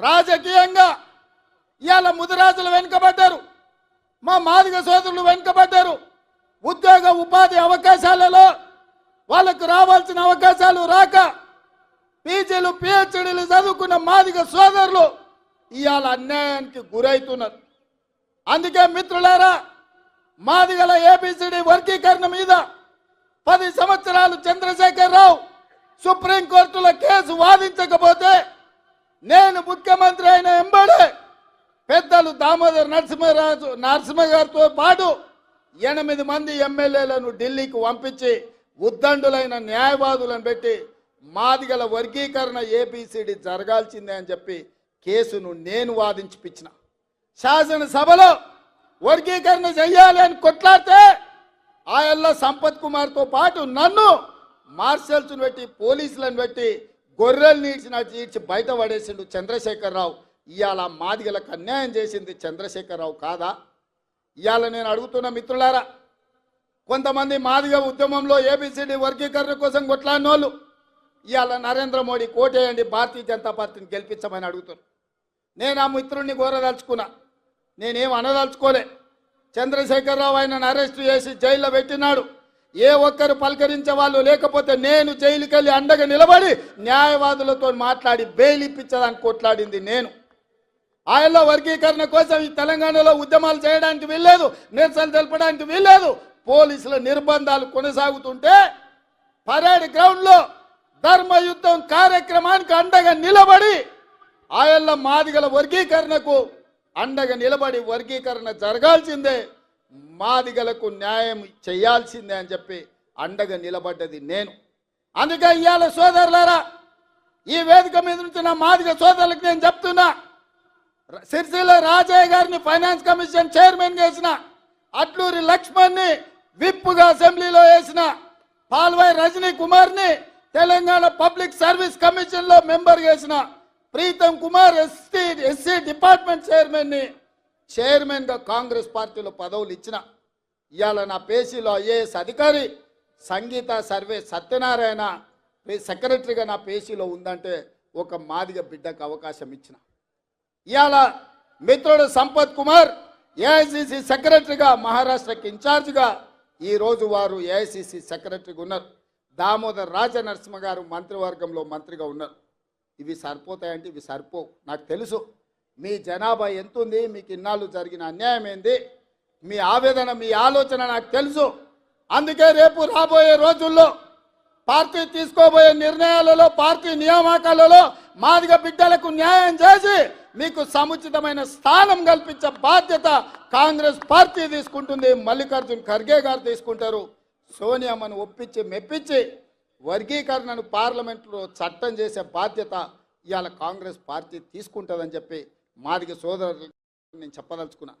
రాజకీయంగా ఇవాళ ముదిరాజులు వెనుకబడ్డారు మా మాదిగ సోదరులు వెనుకబడ్డారు. ఉద్యోగ ఉపాధి అవకాశాలలో వాళ్ళకు రావాల్సిన అవకాశాలు రాక పీజీలు పిహెచ్డీలు చదువుకున్న మాదిగ సోదరులు ఇవాళ అన్యాయానికి గురవుతున్నారు అందుకే మిత్రులారా మాదిగల ఏబిసిడి వర్గీకరణ మీద పది సంవత్సరాలు చంద్రశేఖర్ రావు సుప్రీంకోర్టులో కేసు వాదించకపోతే నేను ముఖ్యమంత్రి అయిన ఎంబడే పెద్దలు దామోదర్ నరసింహరాజు నరసింహ గారితో పాటు ఎనిమిది మంది ఎమ్మెల్యేలను ఢిల్లీకి పంపించి ఉద్దండులైన న్యాయవాదులను పెట్టి మాదిగల వర్గీకరణ ఏబిసిడి జరగాల్సిందే అని చెప్పి కేసును నేను వాదించిపించిన. శాసనసభలో వర్గీకరణ చెయ్యాలి అని కొట్లాడితే ఆయల్ల సంపత్ కుమార్తో పాటు నన్ను మార్షల్స్ను పెట్టి పోలీసులను పెట్టి గొర్రెలు నీడ్చినట్టు ఈడ్చి బయట పడేసిండు చంద్రశేఖరరావు. ఇవాళ మాదిగలకు అన్యాయం చేసింది చంద్రశేఖరరావు కాదా? ఇవాళ నేను అడుగుతున్న మిత్రులారా కొంతమంది మాదిగ ఉద్యమంలో ఏబిసిడి వర్గీకరణ కోసం కొట్లాడిన వాళ్ళు ఇవాళ నరేంద్ర మోడీ కోటేయండి భారతీయ జనతా పార్టీని గెలిపించమని అడుగుతున్నారు. నేను ఆ మిత్రుడిని కోరదలుచుకున్నా నేనేం అనదలుచుకోలే. చంద్రశేఖరరావు ఆయనను అరెస్ట్ చేసి జైల్లో పెట్టినాడు. ఏ ఒక్కరు పలకరించే వాళ్ళు లేకపోతే నేను జైలుకి వెళ్ళి అండగా నిలబడి న్యాయవాదులతో మాట్లాడి బెయిల్ ఇప్పించడానికి కొట్లాడింది నేను. ఆయనలో వర్గీకరణ కోసం ఈ తెలంగాణలో ఉద్యమాలు చేయడానికి వీల్లేదు నిరసన తెలపడానికి వీల్లేదు. పోలీసుల నిర్బంధాలు కొనసాగుతుంటే పరేడ్ గ్రౌండ్లో ధర్మయుద్ధం కార్యక్రమానికి అండగా నిలబడి ఆయల్ల మాదిగల వర్గీకరణకు అండగా నిలబడి వర్గీకరణ జరగాల్సిందే. మాదిగలకు న్యాయం చేయాల్సిందే అని చెప్పి అండగా నిలబడ్డది నేను. అందుకే ఇవాళ సోదరులారా ఈ వేదిక మీద నుంచి నా మాదిగ సోదరులకు నేను చెప్తున్నా. సిరిసిల్ల రాజయ్య గారిని ఫైనాన్స్ కమిషన్ చైర్మన్ చేసిన అట్లూరి లక్ష్మణ్ని విప్పుగా అసెంబ్లీలో వేసిన పాల్వాయి రజనీ కుమార్ని తెలంగాణ పబ్లిక్ సర్వీస్ కమిషన్లో మెంబర్ చేసిన Preetham Kumar ST SC department చైర్మన్ని చైర్మన్గా కాంగ్రెస్ పార్టీలో పదవులు ఇచ్చిన ఇవాళ నా పేసీలో ఐఏఎస్ అధికారి సంగీత సర్వే సత్యనారాయణ సెక్రటరీగా నా పేసీలో ఉందంటే ఒక మాదిగ బిడ్డకు అవకాశం ఇచ్చిన. ఇవాళ మిత్రుడు సంపత్ కుమార్ ఏఐసిసి సెక్రటరీగా మహారాష్ట్రకి ఇన్ఛార్జ్గా ఈరోజు వారు ఏఐసిసి సెక్రటరీగా ఉన్నారు. దామోదర్ రాజనరసింహ గారు మంత్రివర్గంలో మంత్రిగా ఉన్నారు. ఇవి సరిపోతాయంటే ఇవి సరిపోవు. నాకు తెలుసు. మీ జనాభా ఎంత ఉంది మీకు ఇన్నాళ్ళు జరిగిన అన్యాయం ఏంది? మీ ఆవేదన మీ ఆలోచన నాకు తెలుసు. అందుకే రేపు రాబోయే రోజుల్లో పార్టీ తీసుకోబోయే నిర్ణయాలలో పార్టీ నియామకాలలో మాదిగ బిడ్డలకు న్యాయం చేసి మీకు సముచితమైన స్థానం కల్పించే బాధ్యత కాంగ్రెస్ పార్టీ తీసుకుంటుంది. మల్లికార్జున్ ఖర్గే గారు తీసుకుంటారు. సోనియామ్మను ఒప్పించి మెప్పించి వర్గీకరణను పార్లమెంట్లో చట్టం చేసే బాధ్యత ఇవాళ కాంగ్రెస్ పార్టీ తీసుకుంటుందని చెప్పి మాదిగ సోదరులు నేను చెప్పదలుచుకున్నా.